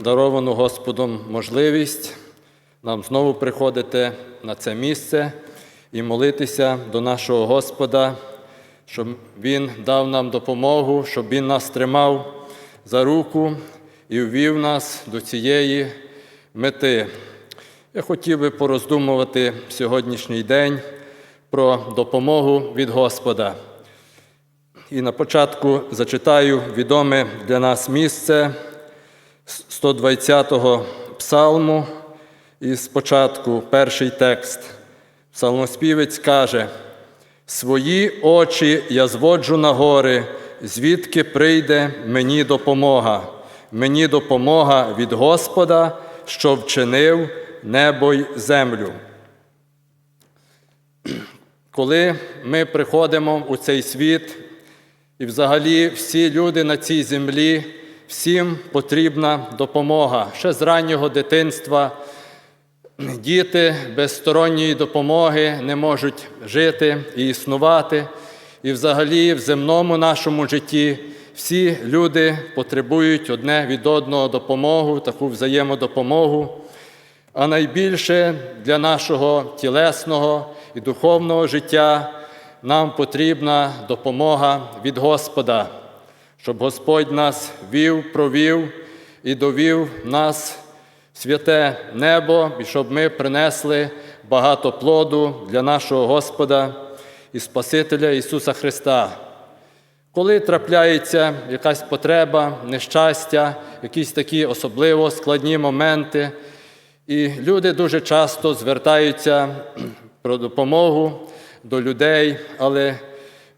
даровану Господом можливість нам знову приходити на це місце і молитися до нашого Господа, щоб Він дав нам допомогу, щоб Він нас тримав за руку і ввів нас до цієї мети. Я хотів би пороздумувати сьогоднішній день про допомогу від Господа. І на початку зачитаю відоме для нас місце 120-го псалму. І спочатку перший текст. Псалмоспівець каже: Свої очі я зводжу на гори, звідки прийде мені допомога. Мені допомога від Господа, що вчинив небо й землю. Коли ми приходимо у цей світ, і взагалі всі люди на цій землі, всім потрібна допомога. Ще з раннього дитинства діти без сторонньої допомоги не можуть жити і існувати. І взагалі в земному нашому житті всі люди потребують одне від одного допомогу, таку взаємодопомогу. А найбільше для нашого тілесного і духовного життя нам потрібна допомога від Господа, щоб Господь нас вів, провів і довів нас в святе небо, і щоб ми принесли багато плоду для нашого Господа і Спасителя Ісуса Христа. Коли трапляється якась потреба, нещастя, якісь такі особливо складні моменти, і люди дуже часто звертаються про допомогу до людей, але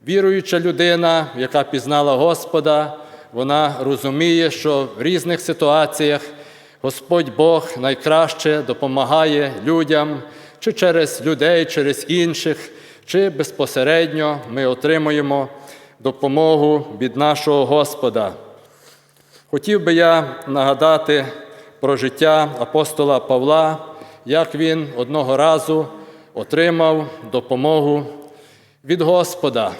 віруюча людина, яка пізнала Господа, вона розуміє, що в різних ситуаціях Господь Бог найкраще допомагає людям, чи через людей, через інших, чи безпосередньо ми отримуємо допомогу від нашого Господа. Хотів би я нагадати про життя апостола Павла, як він одного разу отримав допомогу від Господа.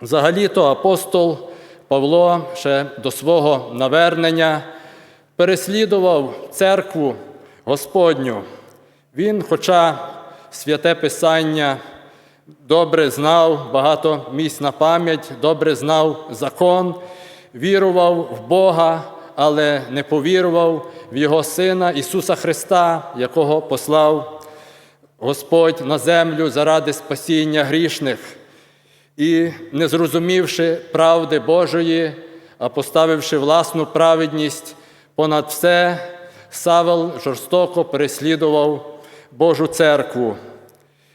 Взагалі-то апостол Павло ще до свого навернення переслідував церкву Господню. Він, хоча святе Писання добре знав, багато місць на пам'ять, добре знав закон, вірував в Бога, але не повірував в Його Сина Ісуса Христа, якого послав Господь на землю заради спасіння грішних. І, не зрозумівши правди Божої, а поставивши власну праведність понад все, Савел жорстоко переслідував Божу церкву.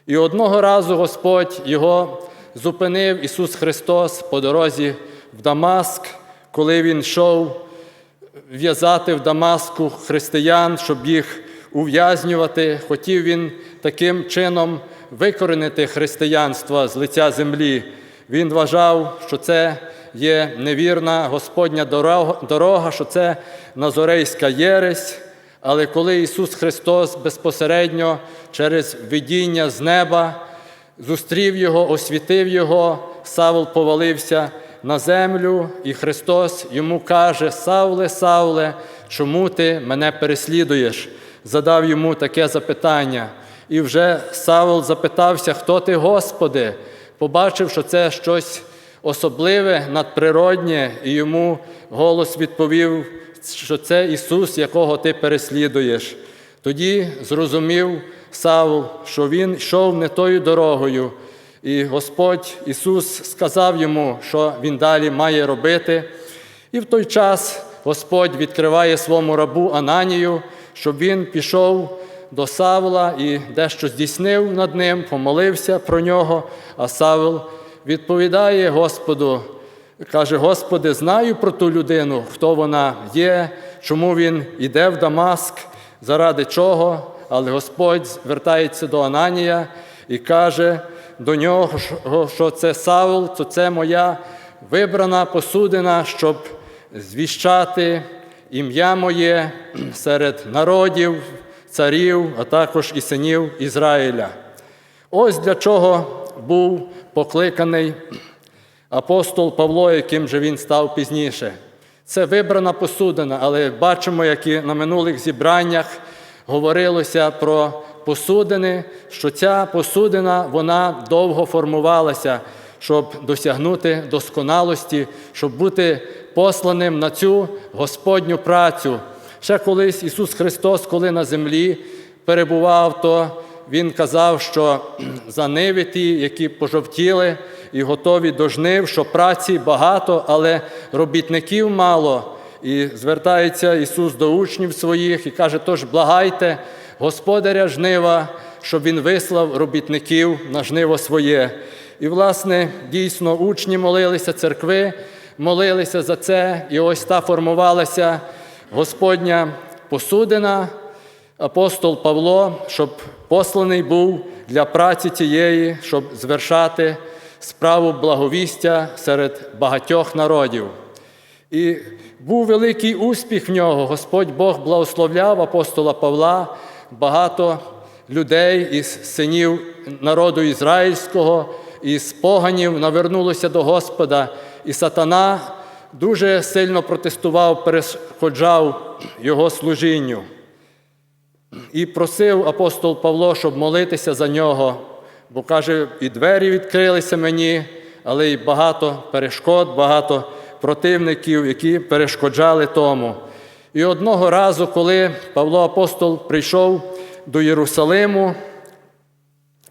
І одного разу Господь його зупинив Ісус Христос по дорозі в Дамаск, коли Він йшов в'язати в Дамаску християн, щоб їх ув'язнювати. Хотів він таким чином викоренити християнство з лиця землі. Він вважав, що це є невірна Господня дорога, що це Назорейська єресь. Але коли Ісус Христос безпосередньо через видіння з неба зустрів Його, освітив Його, Савл повалився на землю, і Христос йому каже: Савле, Савле, чому ти мене переслідуєш? Задав йому таке запитання. І вже Савл запитався, хто ти, Господи, побачив, що це щось особливе, надприроднє, і йому голос відповів, що це Ісус, якого ти переслідуєш. Тоді зрозумів Савл, що він йшов не тою дорогою, і Господь Ісус сказав йому, що він далі має робити. І в той час Господь відкриває своєму рабу Ананію, щоб він пішов до Савла і дещо здійснив над ним, помолився про нього. А Савл відповідає Господу, каже: Господи, знаю про ту людину, хто вона є, чому він іде в Дамаск, заради чого. Але Господь звертається до Ананія і каже до нього, що це Савл, то це моя вибрана посудина, щоб звіщати ім'я моє серед народів, царів, а також і синів Ізраїля. Ось для чого був покликаний апостол Павло, яким же він став пізніше. Це вибрана посудина, але бачимо, як і на минулих зібраннях говорилося про посудини, що ця посудина вона довго формувалася, щоб досягнути досконалості, щоб бути посланим на цю Господню працю. Ще колись Ісус Христос, коли на землі перебував, то Він казав, що за ниви ті, які пожовтіли і готові до жнив, що праці багато, але робітників мало. І звертається Ісус до учнів своїх і каже: тож благайте Господаря жнива, щоб Він вислав робітників на жниво своє. І, власне, дійсно, учні молилися, церкви молилися за це, і ось та формувалася Господня посудина, апостол Павло, щоб посланий був для праці тієї, щоб звершати справу благовістя серед багатьох народів. І був великий успіх в нього. Господь Бог благословляв апостола Павла, багато людей із синів народу ізраїльського, із поганів навернулося до Господа, і сатана дуже сильно протестував, перешкоджав його служінню. І просив апостол Павло, щоб молитися за нього, бо каже, і двері відкрилися мені, але й багато перешкод, багато противників, які перешкоджали тому. І одного разу, коли Павло апостол прийшов до Єрусалиму,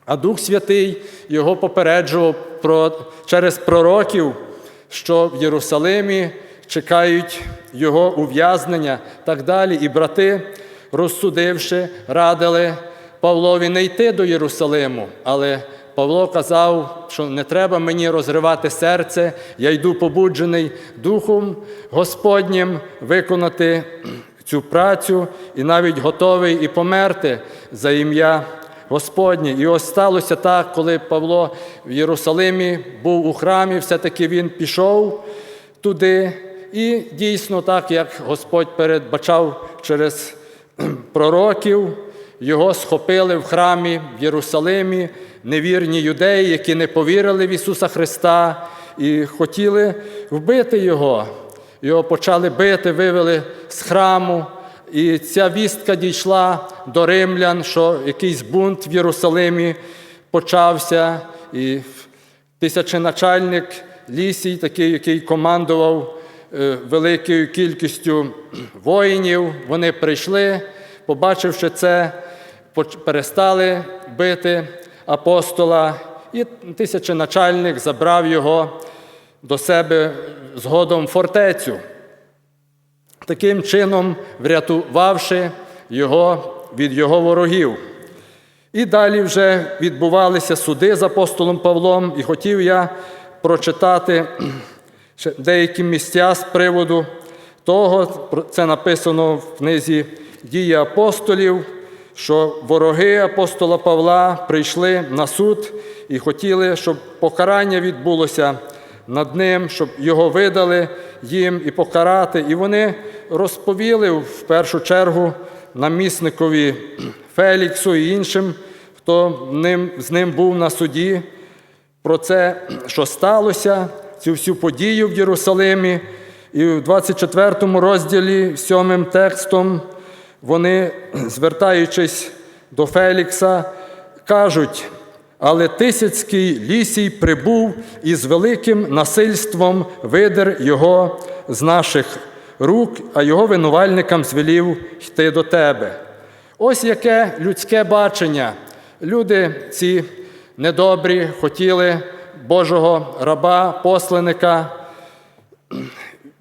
а Дух Святий його попереджував про, через пророків, що в Єрусалимі чекають його ув'язнення так далі. І брати, розсудивши, радили Павлові не йти до Єрусалиму, але Павло казав, що не треба мені розривати серце, я йду побуджений Духом Господнім виконати цю працю і навіть готовий і померти за ім'я Господнє. І ось сталося так, коли Павло в Єрусалимі був у храмі, все-таки він пішов туди. І дійсно, так як Господь передбачав через пророків, його схопили в храмі в Єрусалимі невірні юдеї, які не повірили в Ісуса Христа і хотіли вбити Його. Його почали бити, вивели з храму. І ця вістка дійшла до римлян, що якийсь бунт в Єрусалимі почався, і тисяченачальник Лісій, такий, який командував е, великою кількістю воїнів, вони прийшли, побачивши це, перестали бити апостола, і тисяченачальник забрав його до себе згодом в фортецю таким чином врятувавши його від його ворогів. І далі вже відбувалися суди з апостолом Павлом, і хотів я прочитати деякі місця з приводу того, це написано в книзі Дії апостолів, що вороги апостола Павла прийшли на суд і хотіли, щоб покарання відбулося над ним, щоб його видали їм і покарати. І вони розповіли в першу чергу намісникові Феліксу і іншим, хто ним, з ним був на суді, про це, що сталося, цю всю подію в Єрусалимі. І в 24 розділі, сьомим текстом, вони, звертаючись до Фелікса, кажуть, але Тисяцький лісій прибув і з великим насильством видер його з наших рук, а його винувальникам звелів йти до тебе. Ось яке людське бачення. Люди ці недобрі хотіли Божого раба, посланника,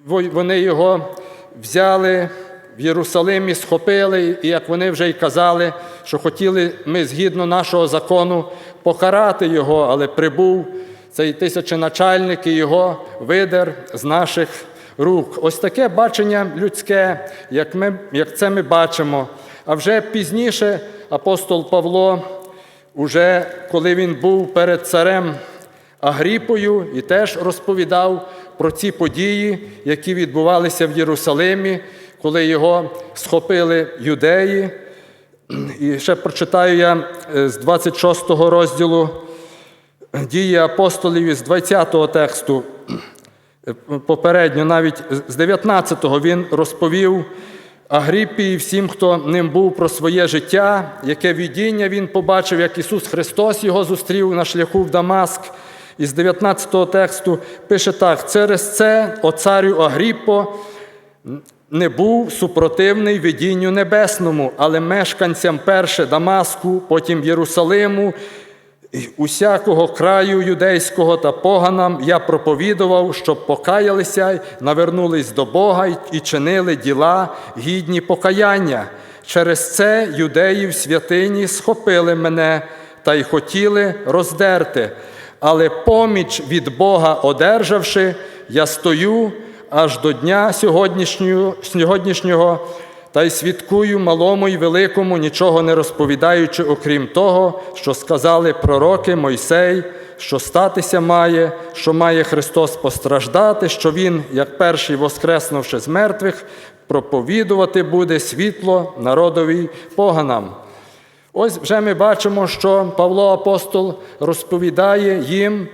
вони його взяли в Єрусалимі, схопили, і як вони вже й казали, що хотіли ми згідно нашого закону покарати його, але прибув цей тисяченачальник і його видер з наших рук. Ось таке бачення людське, як, ми, як це ми бачимо. А вже пізніше апостол Павло, уже коли він був перед царем Агріпою і теж розповідав про ці події, які відбувалися в Єрусалимі, коли його схопили юдеї. І ще прочитаю я е, з 26 розділу дії апостолів із 20 тексту. Е, Попередньо, навіть з 19-го він розповів Агріппі і всім, хто ним був про своє життя, яке видіння він побачив, як Ісус Христос його зустрів на шляху в Дамаск. Із 19-го тексту пише так: через це, о царю Агріппо, не був супротивний видінню небесному, але мешканцям перше Дамаску, потім Єрусалиму, усякого краю юдейського та поганам я проповідував, щоб покаялися, навернулись до Бога і чинили діла гідні покаяння. Через це юдеї в святині схопили мене та й хотіли роздерти. Але поміч від Бога одержавши, я стою аж до дня сьогоднішнього, сьогоднішнього та й свідкую малому й великому, нічого не розповідаючи, окрім того, що сказали пророки Мойсей, що статися має, що має Христос постраждати, що Він, як перший воскреснувши з мертвих, проповідувати буде світло народові поганам. Ось вже ми бачимо, що Павло Апостол розповідає їм,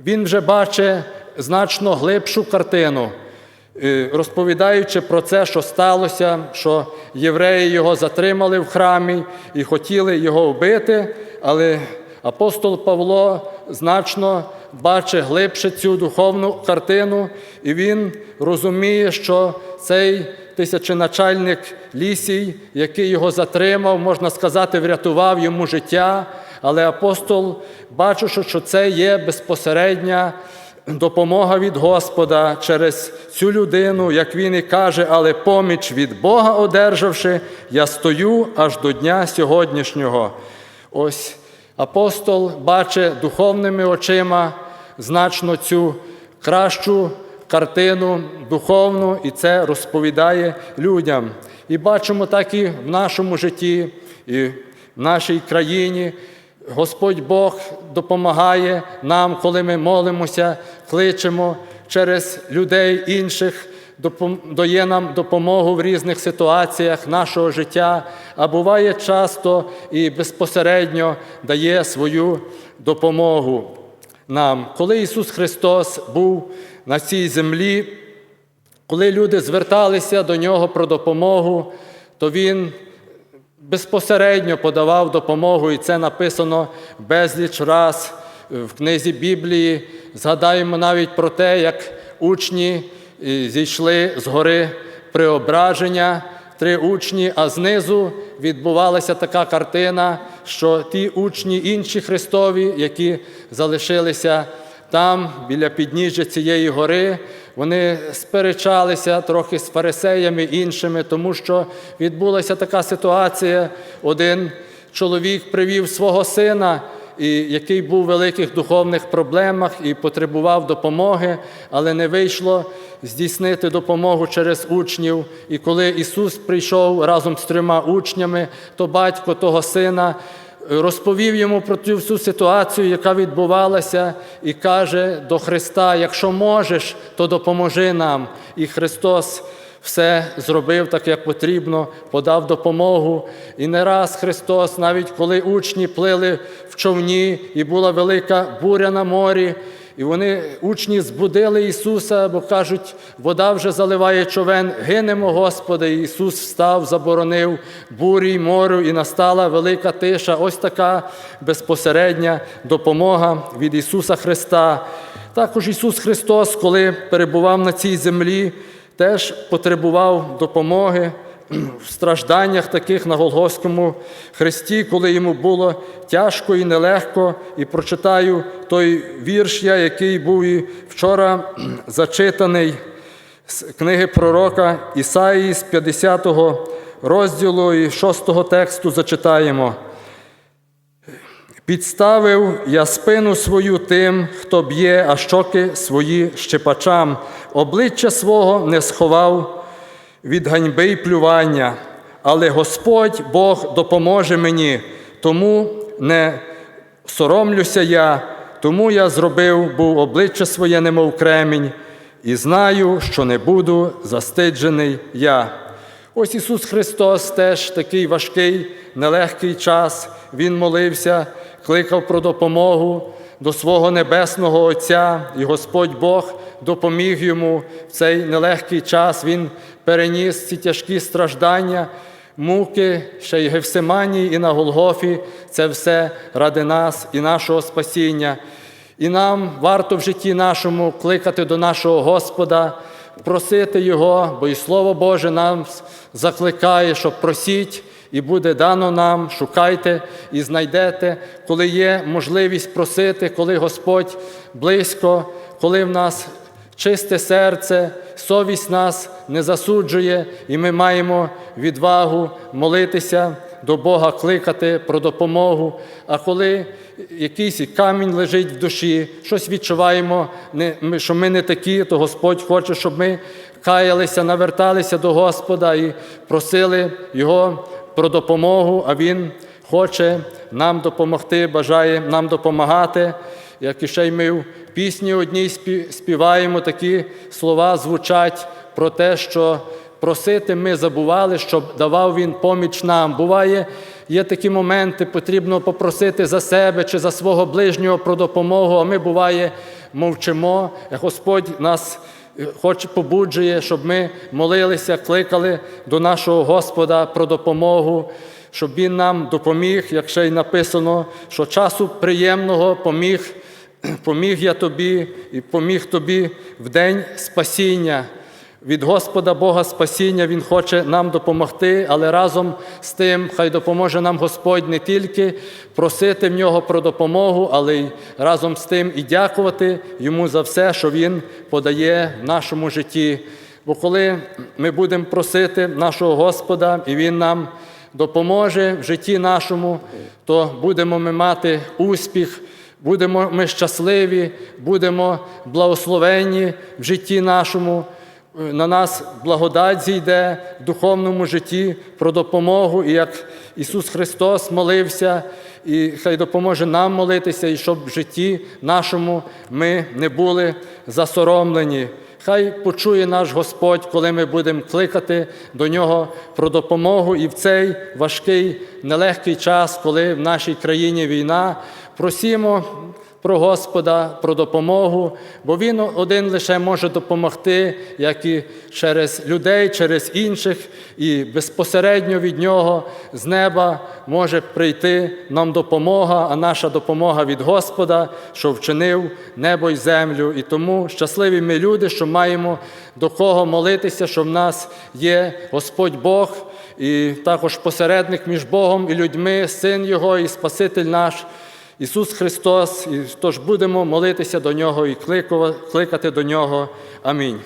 він вже бачить значно глибшу картину, розповідаючи про це, що сталося, що євреї його затримали в храмі і хотіли його вбити, але апостол Павло значно бачить глибше цю духовну картину, і він розуміє, що цей тисяченачальник Лісій, який його затримав, можна сказати, врятував йому життя. Але апостол бачив, що це є безпосередня допомога від Господа через цю людину, як він і каже, але поміч від Бога одержавши, я стою аж до дня сьогоднішнього. Ось апостол бачить духовними очима значно цю кращу картину духовну, і це розповідає людям. І бачимо так і в нашому житті, і в нашій країні. Господь Бог допомагає нам, коли ми молимося, кличемо через людей інших, дає нам допомогу в різних ситуаціях нашого життя, а буває часто і безпосередньо дає свою допомогу нам. Коли Ісус Христос був на цій землі, коли люди зверталися до Нього про допомогу, то Він безпосередньо подавав допомогу, і це написано безліч раз в книзі Біблії. Згадаємо навіть про те, як учні е, зійшли з гори преображення, три учні, а знизу відбувалася така картина, що ті учні інші Христові, які залишилися там, біля підніжжя цієї гори, вони сперечалися трохи з фарисеями іншими, тому що відбулася така ситуація. Один чоловік привів свого сина, і який був в великих духовних проблемах і потребував допомоги, але не вийшло здійснити допомогу через учнів. І коли Ісус прийшов разом з трьома учнями, то батько того сина розповів йому про цю всю ситуацію, яка відбувалася, і каже до Христа: якщо можеш, то допоможи нам. І Христос все зробив так, як потрібно, подав допомогу. І не раз Христос, навіть коли учні плили в човні, і була велика буря на морі. І вони, учні, збудили Ісуса, бо кажуть, вода вже заливає човен, гинемо, Господи. І Ісус встав, заборонив бурі й морю, і настала велика тиша. Ось така безпосередня допомога від Ісуса Христа. Також Ісус Христос, коли перебував на цій землі, теж потребував допомоги в стражданнях таких на Голгофському хресті, коли йому було тяжко і нелегко. І прочитаю той вірш, я, який був і вчора зачитаний з книги пророка Ісаїї з 50 розділу і 6 тексту зачитаємо. Підставив я спину свою тим, хто б'є, а щоки свої щепачам, обличчя свого не сховав від ганьби й плювання, але Господь Бог допоможе мені, тому не соромлюся я, тому я зробив був обличчя своє, немов кремінь, і знаю, що не буду застиджений я. Ось Ісус Христос теж такий важкий, нелегкий час. Він молився, кликав про допомогу до свого небесного Отця, і Господь Бог допоміг йому в цей нелегкий час. Він переніс ці тяжкі страждання, муки, ще й Гефсиманії, і на Голгофі. Це все ради нас і нашого спасіння. І нам варто в житті нашому кликати до нашого Господа, просити Його, бо і Слово Боже нам закликає, що просіть, і буде дано нам, шукайте і знайдете, коли є можливість просити, коли Господь близько, коли в нас чисте серце, совість нас не засуджує, і ми маємо відвагу молитися до Бога, кликати про допомогу. А коли якийсь камінь лежить в душі, щось відчуваємо, що ми не такі, то Господь хоче, щоб ми каялися, наверталися до Господа і просили Його про допомогу, а Він хоче нам допомогти, бажає нам допомагати. Як і ще й ми в пісні одній спі- співаємо, такі слова звучать про те, що просити ми забували, щоб давав Він поміч нам. Буває, є такі моменти, потрібно попросити за себе чи за свого ближнього про допомогу, а ми буває мовчимо. Господь нас Хоч побуджує, щоб ми молилися, кликали до нашого Господа про допомогу, щоб Він нам допоміг, як ще й написано, що часу приємного поміг, поміг я тобі і поміг тобі в день спасіння. Від Господа Бога спасіння Він хоче нам допомогти, але разом з тим хай допоможе нам Господь не тільки просити в нього про допомогу, але й разом з тим і дякувати йому за все, що Він подає в нашому житті. Бо коли ми будемо просити нашого Господа, і Він нам допоможе в житті нашому, то будемо ми мати успіх. Будемо ми щасливі, будемо благословенні в житті нашому на нас благодать зійде в духовному житті про допомогу, і як Ісус Христос молився, і хай допоможе нам молитися, і щоб в житті нашому ми не були засоромлені. Хай почує наш Господь, коли ми будемо кликати до Нього про допомогу і в цей важкий, нелегкий час, коли в нашій країні війна, просімо про Господа, про допомогу, бо Він один лише може допомогти, як і через людей, через інших, і безпосередньо від Нього з неба може прийти нам допомога, а наша допомога від Господа, що вчинив небо й землю. І тому щасливі ми люди, що маємо до кого молитися, що в нас є Господь Бог, і також посередник між Богом і людьми, син Його і Спаситель наш. Ісус Христос, і тож будемо молитися до Нього і кликати до Нього. Амінь.